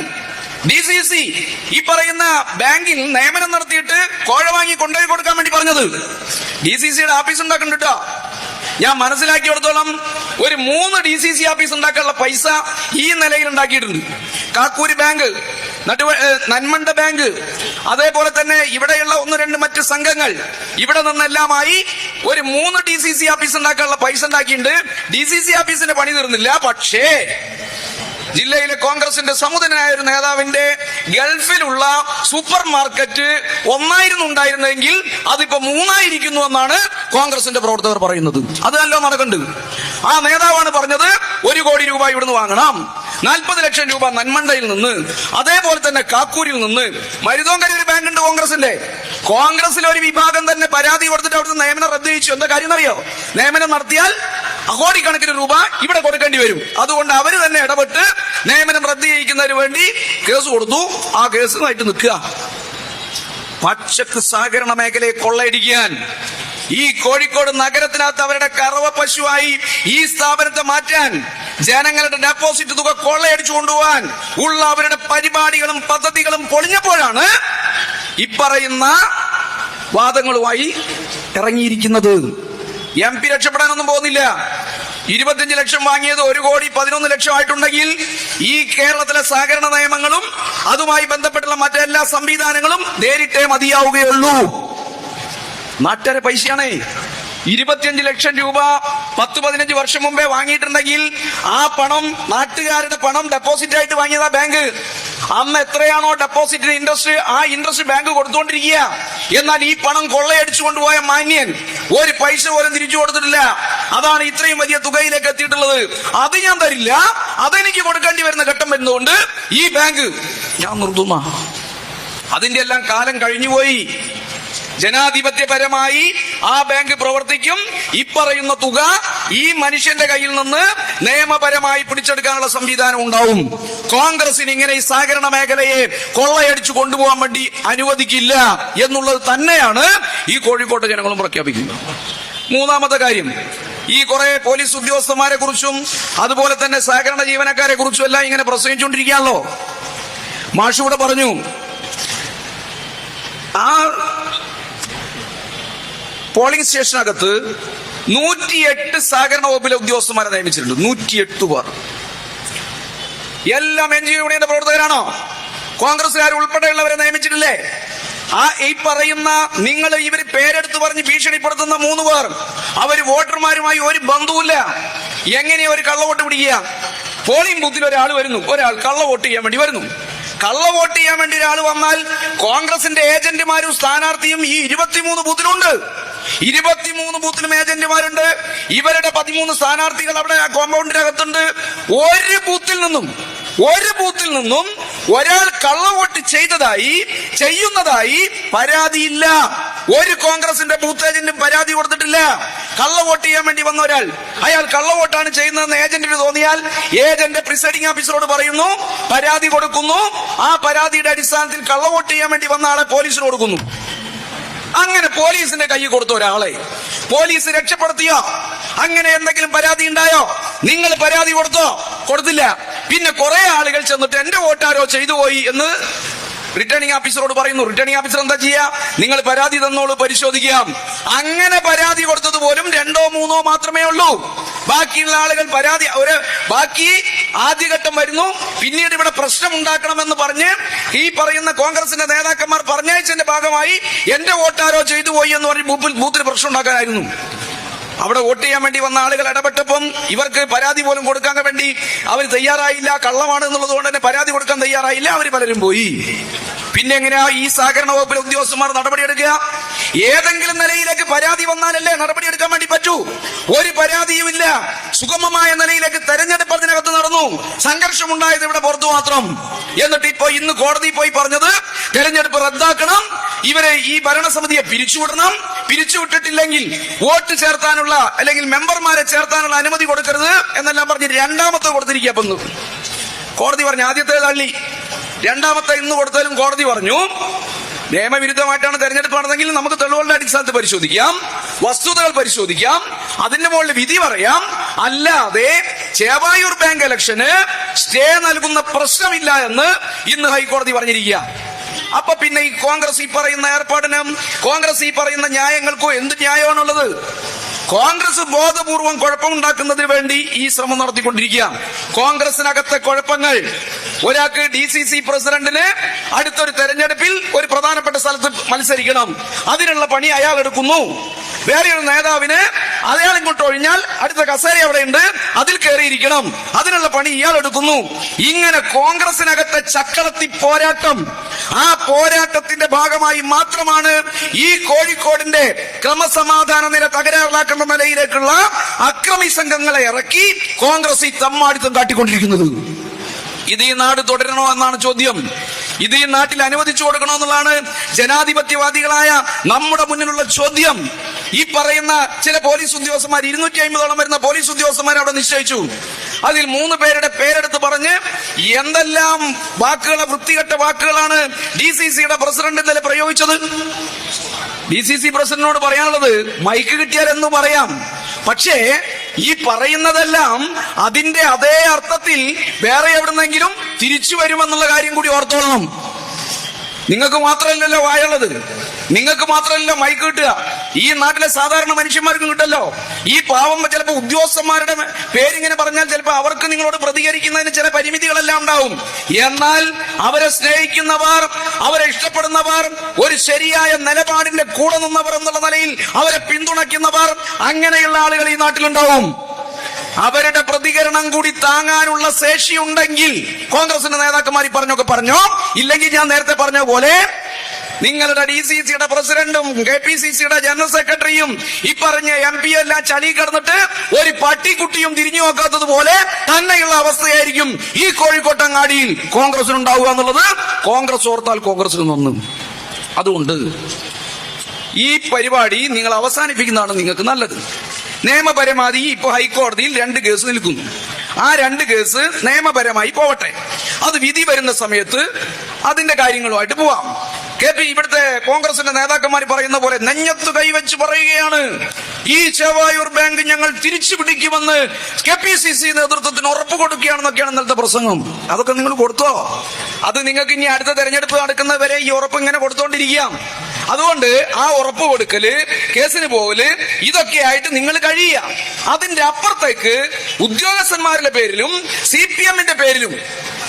Speaker 1: ഡി സി സി ഈ പറയുന്ന ബാങ്കിൽ നിയമനം നടത്തിയിട്ട് കോഴ വാങ്ങി കൊണ്ടുപോയി കൊടുക്കാൻ വേണ്ടി പറഞ്ഞത്. ഡി സി സിയുടെ ആഫീസ് ഉണ്ടാക്കുന്നുണ്ട് കേട്ടോ ഞാൻ മനസ്സിലാക്കിയിടത്തോളം ഒരു മൂന്ന് ഡി സി സി ഓഫീസ് ഉണ്ടാക്കാനുള്ള പൈസ ഈ നിലയിൽ ഉണ്ടാക്കിയിട്ടുണ്ട്. കാക്കൂരി ബാങ്ക് നന്മണ്ട ബാങ്ക് അതേപോലെ തന്നെ ഇവിടെയുള്ള ഒന്ന് രണ്ട് മറ്റ് സംഘങ്ങൾ. ഇവിടെ നിന്നെല്ലാമായി ഒരു മൂന്ന് ഡി സി സി ഓഫീസ് ഉണ്ടാക്കാനുള്ള പൈസ ഉണ്ടാക്കിയിട്ടുണ്ട്. ഡി സി സി ഓഫീസിന്റെ പണി തീർന്നില്ല പക്ഷേ ജില്ലയിലെ കോൺഗ്രസിന്റെ സമുദനായ ഒരു നേതാവിന്റെ ഗൾഫിലുള്ള സൂപ്പർ മാർക്കറ്റ് ഒന്നായിരുന്നു ഉണ്ടായിരുന്നെങ്കിൽ അതിപ്പോ മൂന്നായിരിക്കുന്നു എന്നാണ് കോൺഗ്രസിന്റെ പ്രവർത്തകർ പറയുന്നത്. അത് നല്ലോ നടക്കുന്നുണ്ട് ആ നേതാവാണ് പറഞ്ഞത് ഒരു കോടി രൂപ ഇവിടുന്ന് വാങ്ങണം. നാൽപ്പത് ലക്ഷം രൂപ നന്മണ്ടയിൽ നിന്ന് അതേപോലെ തന്നെ കാക്കൂരിൽ നിന്ന്. മരുതോങ്കര ഒരു ബാങ്ക് ഉണ്ട് കോൺഗ്രസിന്റെ. കോൺഗ്രസിലെ ഒരു വിഭാഗം തന്നെ പരാതി കൊടുത്തിട്ട് അവിടുന്ന് നിയമനം റദ്ദ് എന്താ കാര്യം അറിയോ നിയമനം നടത്തിയാൽ കോടിക്കണക്കിന് രൂപ ഇവിടെ കൊടുക്കേണ്ടി വരും. അതുകൊണ്ട് അവർ തന്നെ ഇടപെട്ട് നിയമനം റദ്ദ് ചെയ്യിക്കുന്നതിന് വേണ്ടി കേസ് കൊടുത്തു. ആ കേസുമായിട്ട് നിൽക്കുക. പച്ചക്ക് സഹകരണ മേഖലയെ കൊള്ളയടിക്കാൻ ഈ കോഴിക്കോട് നഗരത്തിനകത്ത് അവരുടെ കറവ പശുവായി ഈ സ്ഥാപനത്തെ മാറ്റാൻ ജനങ്ങളുടെ ഡെപ്പോസിറ്റ് തുക കൊള്ളയടിച്ചു കൊണ്ടുപോകാൻ ഉള്ള അവരുടെ പരിപാടികളും പദ്ധതികളും പൊളിഞ്ഞപ്പോഴാണ് ഇപ്പറയുന്ന വാദങ്ങളുമായി ഇറങ്ങിയിരിക്കുന്നത്. എം പി രക്ഷപ്പെടാനൊന്നും പോകുന്നില്ല. ഇരുപത്തിയഞ്ച് ലക്ഷം വാങ്ങിയത് ഒരു കോടി പതിനൊന്ന് ലക്ഷം ആയിട്ടുണ്ടെങ്കിൽ ഈ കേരളത്തിലെ സഹകരണ നിയമങ്ങളും അതുമായി ബന്ധപ്പെട്ടുള്ള മറ്റെല്ലാ സംവിധാനങ്ങളും നേരിട്ടേ മതിയാവുകയുള്ളൂ. നാട്ടുകാരെ പൈസയാണേ. ഇരുപത്തിയഞ്ച് ലക്ഷം രൂപ പത്ത് പതിനഞ്ച് വർഷം മുമ്പേ വാങ്ങിയിട്ടുണ്ടെങ്കിൽ ആ പണം നാട്ടുകാരുടെ പണം ഡെപ്പോസിറ്റ് ആയിട്ട് വാങ്ങിയതാ ബാങ്ക് അന്ന് എത്രയാണോ ഡെപ്പോസിറ്റിന് ഇൻട്രസ്റ്റ് ആ ഇൻട്രസ്റ്റ് ബാങ്ക് കൊടുത്തുകൊണ്ടിരിക്കുക. എന്നാൽ ഈ പണം കൊള്ളയടിച്ചു കൊണ്ടുപോയ മാന്യൻ ഒരു പൈസ പോലും തിരിച്ചു കൊടുത്തിട്ടില്ല. അതാണ് ഇത്രയും വലിയ തുകയിലേക്ക് എത്തിയിട്ടുള്ളത്. അത് ഞാൻ തരില്ല. അതെനിക്ക് കൊടുക്കേണ്ടി വരുന്ന ഘട്ടം വരുന്നതുകൊണ്ട് ഈ ബാങ്ക് ഞാൻ നിർത്തുന്ന. അതിന്റെ എല്ലാം കാലം കഴിഞ്ഞുപോയി. ജനാധിപത്യപരമായി ആ ബാങ്ക് പ്രവർത്തിക്കും. ഈ പറയുന്ന തുക ഈ മനുഷ്യന്റെ കയ്യിൽ നിന്ന് നിയമപരമായി പിടിച്ചെടുക്കാനുള്ള സംവിധാനം ഉണ്ടാവും. കോൺഗ്രസിന് ഇങ്ങനെ ഈ സഹകരണ മേഖലയെ കൊള്ളയടിച്ചു കൊണ്ടുപോകാൻ വേണ്ടി അനുവദിക്കില്ല എന്നുള്ളത് തന്നെയാണ് ഈ കോഴിക്കോട്ടെ ജനങ്ങളും പ്രഖ്യാപിക്കുന്നത്. മൂന്നാമത്തെ കാര്യം ഈ കുറെ പോലീസ് ഉദ്യോഗസ്ഥന്മാരെ കുറിച്ചും അതുപോലെ തന്നെ സഹകരണ ജീവനക്കാരെ കുറിച്ചും എല്ലാം ഇങ്ങനെ പ്രസംഗിച്ചുകൊണ്ടിരിക്കുകയാണല്ലോ. മാഷൂടെ പറഞ്ഞു ആ പോളിംഗ് സ്റ്റേഷനകത്ത് നൂറ്റിയെട്ട് സഹകരണ വകുപ്പിലെ ഉദ്യോഗസ്ഥന്മാരെ നിയമിച്ചിട്ടുണ്ട്. നൂറ്റിയെട്ട് പേർ. എല്ലാം എൻ ജി യൂണിയന്റെ പ്രവർത്തകരാണോ? കോൺഗ്രസ്സുകാർ ഉൾപ്പെടെയുള്ളവരെ നിയമിച്ചിട്ടില്ലേ? ആ ഈ പറയുന്ന നിങ്ങൾ ഇവർ പേരെടുത്ത് പറഞ്ഞ് ഭീഷണിപ്പെടുത്തുന്ന മൂന്ന് പേർ. അവർ വോട്ടർമാരുമായി ഒരു ബന്ധവുമില്ല. എങ്ങനെയാ ഒരു കള്ളവോട്ട് പിടിക്കുക? പോളിംഗ് ബൂത്തിൽ ഒരാൾ വരുന്നു. ഒരാൾ കള്ളവോട്ട് ചെയ്യാൻ വേണ്ടി വരുന്നു. കള്ളവോട്ട് ചെയ്യാൻ വേണ്ടി ഒരാൾ വന്നാൽ കോൺഗ്രസിന്റെ ഏജന്റുമാരും സ്ഥാനാർത്ഥിയും ഈ ഇരുപത്തിമൂന്ന് ബൂത്തിലുണ്ട്. ഇരുപത്തിമൂന്ന് ബൂത്തിൽ ഏജന്റുമാരുണ്ട്. ഇവരുടെ പതിമൂന്ന് സ്ഥാനാർത്ഥികൾ അവിടെ ആ കോമ്പൗണ്ടിനകത്തുണ്ട്. ഒരു ബൂത്തിൽ നിന്നും ഒരു ബൂത്തിൽ നിന്നും ഒരാൾ കള്ളവോട്ട് ചെയ്തതായി ചെയ്യുന്നതായി പരാതിയില്ല. ഒരു കോൺഗ്രസിന്റെ ബൂത്ത് ഏജന്റും പരാതി കൊടുത്തിട്ടില്ല. കള്ളവോട്ട് ചെയ്യാൻ വേണ്ടി വന്ന ഒരാൾ. അയാൾ കള്ളവോട്ടാണ് ചെയ്യുന്നതെന്ന് ഏജന്റിന് തോന്നിയാൽ ഏജന്റ് പ്രിസൈഡിംഗ് ഓഫീസറോട് പറയുന്നു പരാതി കൊടുക്കുന്നു. ആ പരാതിയുടെ അടിസ്ഥാനത്തിൽ കള്ളവോട്ട് ചെയ്യാൻ വേണ്ടി വന്ന ആളെ പോലീസിന് കൊടുക്കുന്നു. അങ്ങനെ പോലീസിന്റെ കൈ കൊടുത്ത ഒരാളെ പോലീസ് രക്ഷപ്പെടുത്തിയോ? അങ്ങനെ എന്തെങ്കിലും പരാതി ഉണ്ടായോ? നിങ്ങൾ പരാതി കൊടുത്തോ? കൊടുത്തില്ല. പിന്നെ കുറെ ആളുകൾ ചെന്നിട്ട് എന്റെ വോട്ടാരോ ചെയ്തു പോയി എന്ന് റിട്ടേണിംഗ് ഓഫീസറോട് പറയുന്നു. റിട്ടേണിംഗ് ഓഫീസർ എന്താ ചെയ്യാ? നിങ്ങൾ പരാതി തന്നോളൂ പരിശോധിക്കാം. അങ്ങനെ പരാതി കൊടുത്തത് പോലും രണ്ടോ മൂന്നോ മാത്രമേ ഉള്ളൂ. ബാക്കിയുള്ള ആളുകൾ പരാതി ഒരു ബാക്കി ആദ്യഘട്ടം വരുന്നു. പിന്നീട് ഇവിടെ പ്രശ്നം ഉണ്ടാക്കണമെന്ന് പറഞ്ഞ് ഈ പറയുന്ന കോൺഗ്രസിന്റെ നേതാക്കന്മാർ പറഞ്ഞയച്ചതിന്റെ ഭാഗമായി എന്റെ വോട്ടാരോ ചെയ്തു പോയി എന്ന് പറഞ്ഞ് ബൂത്തിൽ പ്രശ്നം ഉണ്ടാക്കാനായിരുന്നു. അവിടെ വോട്ട് ചെയ്യാൻ വേണ്ടി വന്ന ആളുകൾ ഇടപെട്ടപ്പം ഇവർക്ക് പരാതി പോലും കൊടുക്കാൻ വേണ്ടി അവർ തയ്യാറായില്ല കള്ളമാണ് എന്നുള്ളത് കൊണ്ട് തന്നെ പരാതി കൊടുക്കാൻ തയ്യാറായില്ല അവർ പലരും പോയി. പിന്നെ എങ്ങനെയാ ഈ സഹകരണ വകുപ്പിലെ ഉദ്യോഗസ്ഥന്മാർ നടപടിയെടുക്കുക? ഏതെങ്കിലും നിലയിലേക്ക് പരാതി വന്നാലല്ലേ നടപടിയെടുക്കാൻ വേണ്ടി പറ്റൂ. ഒരു പരാതിയുമില്ല സുഗമമായ നിലയിലേക്ക് തെരഞ്ഞെടുപ്പ് അതിനകത്ത് നടന്നു. സംഘർഷമുണ്ടായത് ഇവിടെ പുറത്തു മാത്രം. എന്നിട്ട് ഇപ്പോ ഇന്ന് കോടതി പോയി പറഞ്ഞത് ഈ ഭരണസമിതിയെ പിരിച്ചുവിടണം. പിരിച്ചുവിട്ടിട്ടില്ലെങ്കിൽ വോട്ട് ചേർത്താനുള്ള അല്ലെങ്കിൽ മെമ്പർമാരെ ചേർത്താനുള്ള അനുമതി കൊടുക്കരുത് എന്നെല്ലാം പറഞ്ഞ് രണ്ടാമത്തെ കൊടുത്തിരിക്കുക അപ്പൊ കോടതി പറഞ്ഞു ആദ്യത്തെ തള്ളി. രണ്ടാമത്തെ ഇന്ന് കൊടുത്താലും കോടതി പറഞ്ഞു. നിയമവിരുദ്ധമായിട്ടാണ് തെരഞ്ഞെടുപ്പ് നടന്നെങ്കിൽ നമുക്ക് തെളിവുകളുടെ അടിസ്ഥാനത്തിൽ പരിശോധിക്കാം. വസ്തുതകൾ പരിശോധിക്കാം. അതിന്റെ മുകളിൽ വിധി പറയാം. അല്ലാതെ ചേവായൂർ ബാങ്ക് ഇലക്ഷന് സ്റ്റേ നൽകുന്ന പ്രശ്നമില്ല എന്ന് ഇന്ന് ഹൈക്കോടതി പറഞ്ഞിരിക്കുക അപ്പൊ പിന്നെ ഈ കോൺഗ്രസ് ഈ പറയുന്ന ഏർപ്പാടിനും കോൺഗ്രസ് ഈ പറയുന്ന ന്യായങ്ങൾക്കോ എന്ത് ന്യായമാണുള്ളത്? കോൺഗ്രസ് ബോധപൂർവം കുഴപ്പമുണ്ടാക്കുന്നതിന് വേണ്ടി ഈ ശ്രമം നടത്തിക്കൊണ്ടിരിക്കുകയാണ് കോൺഗ്രസിനകത്തെ കുഴപ്പങ്ങൾ. ഒരാൾക്ക് ഡി സി സി പ്രസിഡന്റിന് അടുത്തൊരു തെരഞ്ഞെടുപ്പിൽ ഒരു പ്രധാനപ്പെട്ട സ്ഥലത്ത് മത്സരിക്കണം. അതിനുള്ള പണി അയാൾ എടുക്കുന്നു. വേറെ ഒരു നേതാവിന് അയാൾ ഇങ്ങോട്ട് ഒഴിഞ്ഞാൽ അടുത്ത കസേര അവിടെയുണ്ട്. അതിൽ കയറിയിരിക്കണം. അതിനുള്ള പണി ഇയാൾ എടുക്കുന്നു. ഇങ്ങനെ കോൺഗ്രസിനകത്തെ ചക്കളത്തി പോരാട്ടം ആ പോരാട്ടത്തിന്റെ ഭാഗമായി മാത്രമാണ് ഈ കോഴിക്കോടിന്റെ ക്രമസമാധാന നില തകരാറിലാക്കുന്ന നിലയിലേക്കുള്ള അക്രമി സംഘങ്ങളെ ഇറക്കി കോൺഗ്രസ് ഈ തമ്മാടിത്തം കാട്ടിക്കൊണ്ടിരിക്കുന്നത്. ഇത് ഈ നാട് തുടരണോ എന്നാണ് ചോദ്യം. ഇത് ഈ നാട്ടിൽ അനുവദിച്ചു കൊടുക്കണോ എന്നുള്ളതാണ് ജനാധിപത്യവാദികളായ നമ്മുടെ മുന്നിലുള്ള ചോദ്യം. ഈ പറയുന്ന ചില പോലീസ് ഉദ്യോഗസ്ഥന്മാർ ഇരുന്നൂറ്റി അമ്പതോളം വരുന്ന പോലീസ് ഉദ്യോഗസ്ഥന്മാർ അവിടെ നിശ്ചയിച്ചു. അതിൽ മൂന്ന് പേരുടെ പേരെടുത്ത് പറഞ്ഞ് എന്തെല്ലാം വാക്കുകളെ വൃത്തികെട്ട വാക്കുകളാണ് ഡി സി സിയുടെ പ്രസിഡന്റ് ഇന്നലെ പ്രയോഗിച്ചത്? ഡി സി സി പ്രസിഡന്റിനോട് പറയാനുള്ളത് മൈക്ക് കിട്ടിയാൽ എന്ന് പറയാം. പക്ഷേ ഈ പറയുന്നതെല്ലാം അതിന്റെ അതേ അർത്ഥത്തിൽ വേറെ എവിടുന്നെങ്കിലും തിരിച്ചു വരുമെന്നുള്ള കാര്യം കൂടി ഓർത്തോളണം നിങ്ങൾക്ക് മാത്രമല്ലല്ലോ വായുള്ളത്. നിങ്ങൾക്ക് മാത്രമല്ലല്ലോ മൈക്ക് കിട്ടുക. ഈ നാട്ടിലെ സാധാരണ മനുഷ്യന്മാർക്കും കിട്ടല്ലോ. ഈ പാവം ചിലപ്പോൾ ഉദ്യോഗസ്ഥന്മാരുടെ പേരിങ്ങനെ പറഞ്ഞാൽ ചിലപ്പോൾ അവർക്ക് നിങ്ങളോട് പ്രതികരിക്കുന്നതിന് ചില പരിമിതികളെല്ലാം ഉണ്ടാവും. എന്നാൽ അവരെ സ്നേഹിക്കുന്നവർ അവരെ ഇഷ്ടപ്പെടുന്നവർ ഒരു ശരിയായ നിലപാടിന്റെ കൂടെ നിന്നവർ എന്നുള്ള നിലയിൽ അവരെ പിന്തുണയ്ക്കുന്നവർ അങ്ങനെയുള്ള ആളുകൾ ഈ നാട്ടിലുണ്ടാവും. അവരുടെ പ്രതികരണം കൂടി താങ്ങാനുള്ള ശേഷി ഉണ്ടെങ്കിൽ കോൺഗ്രസിന്റെ നേതാക്കന്മാർ പറഞ്ഞൊക്കെ പറഞ്ഞോ? ഇല്ലെങ്കിൽ ഞാൻ നേരത്തെ പറഞ്ഞ പോലെ നിങ്ങളുടെ ഡി സി സിയുടെ പ്രസിഡന്റും കെ പി സി സിയുടെ ജനറൽ സെക്രട്ടറിയും ഈ പറഞ്ഞ എം പി എല്ലാം ചളി കിടന്നിട്ട് ഒരു പട്ടിക്കുട്ടിയും തിരിഞ്ഞു നോക്കാത്തത് പോലെ തന്നെയുള്ള അവസ്ഥയായിരിക്കും ഈ കോഴിക്കോട്ടങ്ങാടിയിൽ കോൺഗ്രസിനുണ്ടാവുക എന്നുള്ളത്. കോൺഗ്രസ് ഓർത്താൽ കോൺഗ്രസിന് നിന്നും. അതുകൊണ്ട് ഈ പരിപാടി നിങ്ങൾ അവസാനിപ്പിക്കുന്നതാണ് നിങ്ങൾക്ക് നല്ലത്. നിയമപരമായി ഇപ്പൊ ഹൈക്കോടതിയിൽ രണ്ട് കേസ് നിൽക്കുന്നു. ആ രണ്ട് കേസ് നിയമപരമായി പോവട്ടെ. അത് വിധി വരുന്ന സമയത്ത് അതിന്റെ കാര്യങ്ങളുമായിട്ട് പോവാം. കെ പി ഇവിടുത്തെ കോൺഗ്രസിന്റെ നേതാക്കന്മാർ പറയുന്ന പോലെ നെഞ്ഞത്ത് കൈവച്ച് പറയുകയാണ്. ഈ ചെവായൂർ ബാങ്ക് ഞങ്ങൾ തിരിച്ചു പിടിക്കുമെന്ന് കെ പി സി സി നേതൃത്വത്തിന് ഉറപ്പ് കൊടുക്കുകയാണെന്നൊക്കെയാണ് ഇന്നലത്തെ പ്രസംഗം. അതൊക്കെ നിങ്ങൾ കൊടുത്തോ? അത് നിങ്ങൾക്ക് ഇനി അടുത്ത തെരഞ്ഞെടുപ്പ് നടക്കുന്നവരെ ഈ ഉറപ്പ് ഇങ്ങനെ കൊടുത്തോണ്ടിരിക്കാം. അതുകൊണ്ട് ആ ഉറപ്പ് കൊടുക്കൽ കേസിന് പോകൽ ഇതൊക്കെ ആയിട്ട് നിങ്ങൾ കഴിയുക. അതിന്റെ അപ്പുറത്തേക്ക് ഉദ്യോഗസ്ഥന്മാരുടെ പേരിലും സി പി എമ്മിന്റെ പേരിലും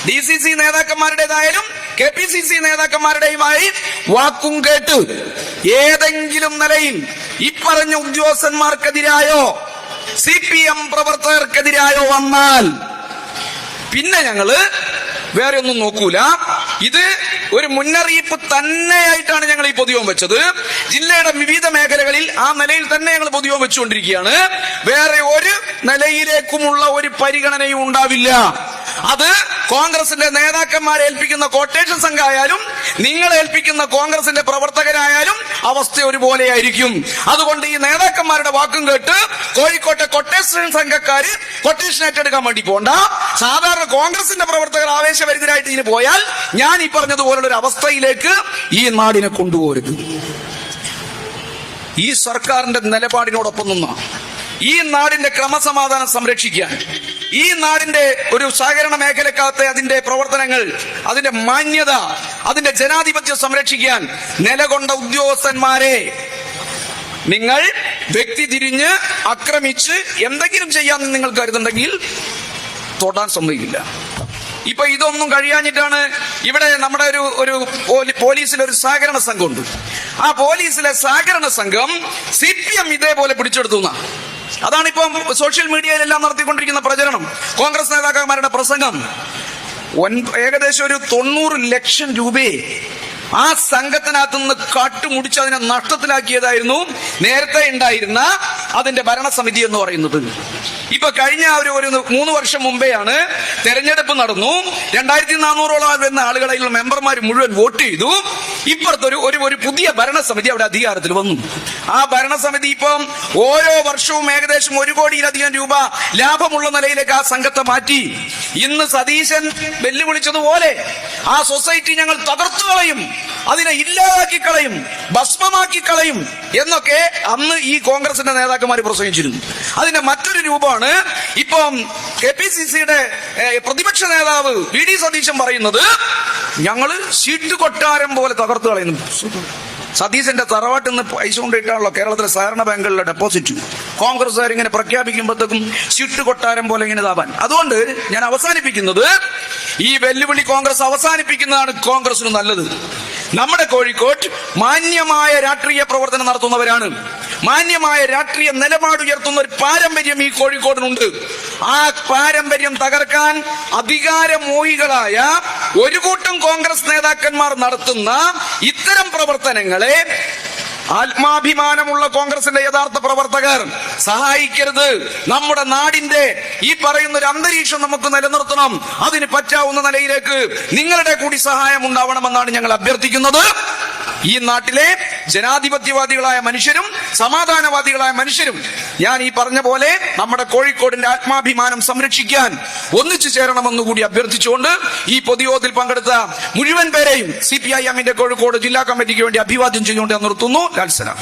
Speaker 1: ഡി സി സി നേതാക്കന്മാരുടേതായാലും കെ പി സി സി നേതാക്കന്മാരുടെയുമായി വാക്കും കേട്ട് ഏതെങ്കിലും നിലയിൽ ഇപ്പറഞ്ഞ ഉദ്യോഗസ്ഥന്മാർക്കെതിരായോ സി പി എം പ്രവർത്തകർക്കെതിരായോ വന്നാൽ പിന്നെ ഞങ്ങൾ വേറെ ഒന്നും നോക്കൂല. ഇത് ഒരു മുന്നറിയിപ്പ് തന്നെയായിട്ടാണ് ഞങ്ങൾ ഈ പൊതുയോഗം വെച്ചത്. ജില്ലയുടെ വിവിധ മേഖലകളിൽ ആ നിലയിൽ തന്നെ ഞങ്ങൾ പൊതുയോഗം വെച്ചുകൊണ്ടിരിക്കുകയാണ്. വേറെ ഒരു നിലയിലേക്കുമുള്ള ഒരു പരിഗണനയും ഉണ്ടാവില്ല. അത് കോൺഗ്രസിന്റെ നേതാക്കന്മാരെ ഏൽപ്പിക്കുന്ന കോട്ടേഷൻ സംഘമായാലും നിങ്ങൾ ഏൽപ്പിക്കുന്ന കോൺഗ്രസിന്റെ പ്രവർത്തകരായാലും അവസ്ഥ ഒരുപോലെയായിരിക്കും. അതുകൊണ്ട് ഈ നേതാക്കന്മാരുടെ വാക്കും കേട്ട് കോഴിക്കോട്ടെ കൊട്ടേഷൻ സംഘക്കാര് കൊട്ടേഷൻ ഏറ്റെടുക്കാൻ വേണ്ടി പോണ്ട. സാധാരണ കോൺഗ്രസിന്റെ പ്രവർത്തകർ ആവേശഭരിതരായിട്ട് ഇതിന് പോയാൽ ഞാൻ ഈ പറഞ്ഞതുപോലുള്ള ഒരു അവസ്ഥയിലേക്ക് ഈ നാടിനെ കൊണ്ടുപോരുത് ഈ സർക്കാരിന്റെ നിലപാടിനോടൊപ്പം നിന്ന. ഈ നാടിന്റെ ക്രമസമാധാനം സംരക്ഷിക്കാൻ. ഈ നാടിന്റെ ഒരു സഹകരണ മേഖലക്കകത്തെ അതിന്റെ പ്രവർത്തനങ്ങൾ അതിന്റെ മാന്യത അതിന്റെ ജനാധിപത്യം സംരക്ഷിക്കാൻ നിലകൊണ്ട ഉദ്യോഗസ്ഥന്മാരെ നിങ്ങൾ വ്യക്തി തിരിഞ്ഞ് ആക്രമിച്ച് എന്തെങ്കിലും ചെയ്യാമെന്ന് നിങ്ങൾ കരുതുണ്ടെങ്കിൽ തൊടാൻ സമ്മതിക്കില്ല ഇപ്പൊ ഇതൊന്നും കഴിയാഞ്ഞിട്ടാണ് ഇവിടെ നമ്മുടെ ഒരു ഒരു പോലീസിലെ ഒരു സഹകരണ സംഘമുണ്ട് ആ പോലീസിലെ സഹകരണ സംഘം സി പി എം ഇതേപോലെ പിടിച്ചെടുത്തു എന്നാ. അതാണ് ഇപ്പം സോഷ്യൽ മീഡിയയിലെല്ലാം നടത്തിക്കൊണ്ടിരിക്കുന്ന പ്രചരണം. കോൺഗ്രസ് നേതാക്കന്മാരുടെ പ്രസംഗം. ഏകദേശം ഒരു തൊണ്ണൂറ് ലക്ഷം രൂപയെ ആ സംഘത്തിനകത്ത് നിന്ന് കാട്ടുമുടിച്ച് അതിനെ നഷ്ടത്തിലാക്കിയതായിരുന്നു. നേരത്തെ ഉണ്ടായിരുന്ന അതിന്റെ ഭരണസമിതി എന്ന് പറയുന്നത്. ഇപ്പൊ കഴിഞ്ഞ ഒരു ഒരു മൂന്ന് വർഷം മുമ്പെയാണ് തെരഞ്ഞെടുപ്പ് നടന്നു. രണ്ടായിരത്തി നാനൂറോളം വരുന്ന ആളുകളെ മെമ്പർമാർ മുഴുവൻ വോട്ട് ചെയ്തു. ഇപ്പുറത്തൊരു ഒരു ഒരു പുതിയ ഭരണസമിതി അവിടെ അധികാരത്തിൽ വന്നു. ആ ഭരണസമിതി ഇപ്പം ഓരോ വർഷവും ഏകദേശം ഒരു കോടിയിലധികം രൂപ ലാഭമുള്ള നിലയിലേക്ക് ആ സംഘത്തെ മാറ്റി. ഇന്ന് സതീശൻ വെല്ലുവിളിച്ചതുപോലെ ആ സൊസൈറ്റി ഞങ്ങൾ തകർത്തു കളയും. അതിനെ ഇല്ലാതാക്കി കളയും ഭസ്മമാക്കി കളയും എന്നൊക്കെ അന്ന് ഈ കോൺഗ്രസിന്റെ നേതാക്കന്മാർ പ്രസംഗിച്ചിരുന്നു. അതിന്റെ മറ്റൊരു രൂപമാണ് ഇപ്പം കെ പി സി സിയുടെ പ്രതിപക്ഷ നേതാവ് വി ഡി സതീശൻ പറയുന്നത് ഞങ്ങൾ സീറ്റ് കൊട്ടാരം പോലെ തകർത്തു കളയുന്നു. സതീശന്റെ തറവാട്ടിൽ നിന്ന് പൈസ കൊണ്ടിട്ടാണല്ലോ കേരളത്തിലെ സഹകരണ ബാങ്കുകളിലെ ഡെപ്പോസിറ്റ്. കോൺഗ്രസ്സുകാർ ഇങ്ങനെ പ്രഖ്യാപിക്കുമ്പോഴത്തേക്കും ചിട്ടു കൊട്ടാരം പോലെ ഇങ്ങനെ താപാൻ അതുകൊണ്ട് ഞാൻ അവസാനിപ്പിക്കുന്നത് ഈ വെല്ലുവിളി കോൺഗ്രസ് അവസാനിപ്പിക്കുന്നതാണ് കോൺഗ്രസിന് നല്ലത്. നമ്മുടെ കോഴിക്കോട് മാന്യമായ രാഷ്ട്രീയ പ്രവർത്തനം നടത്തുന്നവരാണ്. മാന്യമായ രാഷ്ട്രീയ നിലപാട് ഉയർത്തുന്ന ഒരു പാരമ്പര്യം ഈ കോഴിക്കോടിനുണ്ട്. ആ പാരമ്പര്യം തകർക്കാൻ അധികാരമോഹികളായ ഒരു കൂട്ടം കോൺഗ്രസ് നേതാക്കന്മാർ നടത്തുന്ന ഇത്തരം പ്രവർത്തനങ്ങളെ ആത്മാഭിമാനമുള്ള കോൺഗ്രസിന്റെ യഥാർത്ഥ പ്രവർത്തകർ സഹായിക്കരുത്. നമ്മുടെ നാടിന്റെ ഈ പറയുന്ന ഒരു അന്തരീക്ഷം നമുക്ക് നിലനിർത്തണം. അതിന് പറ്റാവുന്ന നിലയിലേക്ക് നിങ്ങളുടെ കൂടി സഹായം ഉണ്ടാവണമെന്നാണ് ഞങ്ങൾ അഭ്യർത്ഥിക്കുന്നത്. ഈ നാട്ടിലെ ജനാധിപത്യവാദികളായ മനുഷ്യരും സമാധാനവാദികളായ മനുഷ്യരും. ഞാൻ ഈ പറഞ്ഞ പോലെ നമ്മുടെ കോഴിക്കോടിന്റെ ആത്മാഭിമാനം സംരക്ഷിക്കാൻ ഒന്നിച്ചു ചേരണമെന്ന് കൂടി അഭ്യർത്ഥിച്ചുകൊണ്ട് ഈ പൊതുയോഗത്തിൽ പങ്കെടുത്ത മുഴുവൻ പേരെയും സി പി ഐ എമ്മിന്റെ കോഴിക്കോട് ജില്ലാ കമ്മിറ്റിക്ക് വേണ്ടി അഭിവാദ്യം ചെയ്തുകൊണ്ട് നിർത്തുന്നു. ലാൽസലാം